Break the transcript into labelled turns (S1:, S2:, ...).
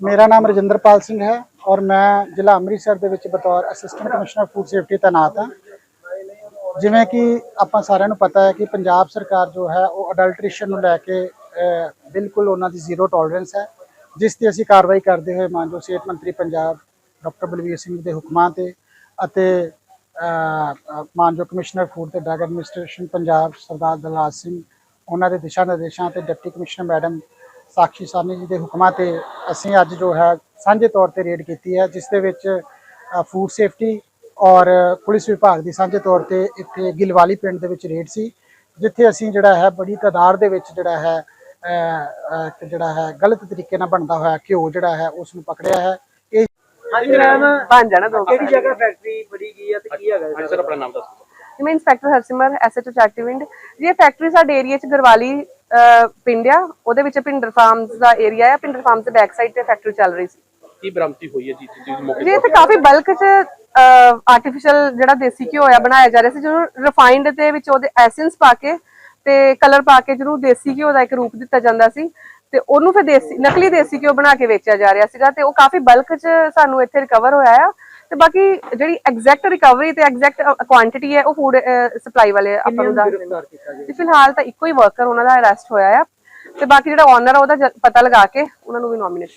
S1: ਮੇਰਾ ਨਾਮ ਰਜਿੰਦਰਪਾਲ ਸਿੰਘ ਹੈ ਔਰ ਮੈਂ ਜ਼ਿਲ੍ਹਾ ਅੰਮ੍ਰਿਤਸਰ ਦੇ ਵਿੱਚ ਬਤੌਰ ਅਸਿਸਟੈਂਟ ਕਮਿਸ਼ਨਰ ਫੂਡ ਸੇਫਟੀ ਤਾਇਨਾਤ ਹਾਂ। ਜਿਵੇਂ ਕਿ ਆਪਾਂ ਸਾਰਿਆਂ ਨੂੰ ਪਤਾ ਹੈ ਕਿ ਪੰਜਾਬ ਸਰਕਾਰ ਜੋ ਹੈ ਉਹ ਅਡਲਟ੍ਰੇਸ਼ਨ ਨੂੰ ਲੈ ਕੇ ਬਿਲਕੁਲ ਉਹਨਾਂ ਦੀ ਜ਼ੀਰੋ ਟੋਲਰੈਂਸ ਹੈ। ਜਿਸ ਤੇ ਅਸੀਂ ਕਾਰਵਾਈ ਕਰਦੇ ਹੋਏ ਮਾਨਯੋਗ ਸਿਹਤ ਮੰਤਰੀ ਪੰਜਾਬ ਡਾਕਟਰ ਬਲਵੀਰ ਸਿੰਘ ਦੇ ਹੁਕਮਾਂ ਤੇ ਅਤੇ ਅਹ, ਅਹ, ਮਾਨਯੋਗ ਕਮਿਸ਼ਨਰ ਫੂਡ ਤੇ ਡਰੱਗ ਐਡਮਿਨਿਸਟ੍ਰੇਸ਼ਨ ਪੰਜਾਬ ਸਰਦਾਰ ਦਲਰਾਜ ਸਿੰਘ ਉਹਨਾਂ ਦੇ ਦਿਸ਼ਾ ਨਿਰਦੇਸ਼ਾਂ ਤੇ deputy commissioner madam Sakshi Sawhney ji ਦੇ ਹੁਕਮਾਂ ਤੇ ਅਸੀਂ ਅੱਜ ਜੋ ਹੈ ਸਾਂਝੇ ਤੌਰ ਤੇ ਰੇਡ ਕੀਤੀ ਹੈ ਜਿਸ ਦੇ ਵਿੱਚ ਫੂਡ ਸੇਫਟੀ ਔਰ ਪੁਲਿਸ ਵਿਭਾਗ ਦੀ ਸਾਂਝੇ ਤੌਰ ਤੇ ਇੱਥੇ ਗਿਲਵਾਲੀ ਪਿੰਡ ਦੇ ਵਿੱਚ ਰੇਡ ਸੀ ਜਿੱਥੇ ਅਸੀਂ ਜਿਹੜਾ ਹੈ ਬੜੀ ਤਾਦਾਦ ਦੇ ਵਿੱਚ ਜਿਹੜਾ ਹੈ ਜਿਹੜਾ ਹੈ ਗਲਤ ਤਰੀਕੇ ਨਾਲ ਬਣਦਾ ਹੋਇਆ ਘਿਓ ਜਿਹੜਾ ਹੈ ਉਸ ਨੂੰ ਪਕੜਿਆ ਹੈ। ਇਹ
S2: ਹਾਂਜੀ ਮੈਮ।
S3: ਬਣ ਜਾਣਾ ਦੋ
S2: ਕਿਹੜੀ ਜਗ੍ਹਾ ਫੈਕਟਰੀ ਬੜੀ ਗਈ ਆ ਤੇ ਕੀ ਹੈਗਾ
S4: ਹਾਂਜੀ ਸਰ ਆਪਣਾ ਨਾਮ ਦੱਸੋ।
S3: ਮੈਂ ਇੰਸਪੈਕਟਰ ਹਰਸਿਮਰ ਐਸਐਚਓ ਚੈਕਟਿਵਿੰਡ ਜੀ ਇਹ ਫੈਕਟਰੀ ਸਾਡੇ ਏਰੀਆ ਚ ਗਰਵਾਲੀ ਪਿੰਡ ਆ ਉਹਦੇ ਵਿੱਚ ਪਿੰਡਰ ਫਾਰਮਸ ਦਾ ਏਰੀਆ ਆ ਪਿੰਡਰ ਫਾਰਮਸ ਦੇ ਬੈਕ ਸਾਈਡ ਤੇ ਫੈਕਟਰੀ ਚੱਲ ਰਹੀ ਸੀ।
S4: ਕੀ ਬਰਾਮਦੀ ਹੋਈ ਹੈ ਜੀ ਤੁਸੀਂ ਮੌਕੇ
S3: ਜੀ ਇੱਥੇ ਕਾਫੀ ਬਲਕ ਚ ਆਰਟੀਫੀਸ਼ੀਅਲ ਜਿਹੜਾ ਦੇਸੀ ਘਿਓ ਆ ਬਣਾਇਆ ਜਾ ਰਿਹਾ ਸੀ ਜਿਹਨੂੰ ਰਿਫਾਈਨਡ ਦੇ ਵਿੱਚ ਉਹਦੇ ਐਸੈਂਸ ਪਾ ਕੇ ਤੇ ਕਲਰ ਪਾ ਕੇ ਜਿਹਨੂੰ ਦੇਸੀ ਘਿਓ ਦਾ ਇੱਕ ਰੂਪ ਦਿੱਤਾ ਜਾਂਦਾ ਸੀ ਤੇ ਉਹਨੂੰ ਫਿਰ ਦੇਸੀ ਨਕਲੀ ਦੇਸੀ ਘਿਓ ਬਣਾ ਕੇ ਵੇਚਿਆ ਜਾ ਰਿਹਾ ਸੀਗਾ ਤੇ ਉਹ ਕਾਫੀ ਬਲਕ ਚ ਸਾਨੂੰ ਇੱਥੇ ਰਿਕਵਰ ਹੋਇਆ ਆ। ਤੇ ਬਾਕੀ ਜਿਹੜੀ ਐਗਜ਼ੈਕਟ ਰਿਕਵਰੀ ਤੇ ਐਗਜ਼ੈਕਟ ਕੁਆਂਟੀਟੀ ਹੈ ਉਹ ਫੂਡ ਸਪਲਾਈ ਵਾਲੇ ਆਪਾਂ ਨੂੰ ਦੱਸ ਜੀ ਫਿਲਹਾਲ ਤਾਂ ਇੱਕੋ ਹੀ ਵਰਕਰ ਉਹਨਾਂ ਦਾ ਅਰੈਸਟ ਹੋਇਆ ਆ। ਤੇ ਬਾਕੀ ਜਿਹੜਾ ਓਨਰ ਆ ਉਹਦਾ ਪਤਾ ਲਗਾ ਕੇ ਉਹਨਾਂ ਨੂੰ ਵੀ ਨੋਮੀਨੇਟ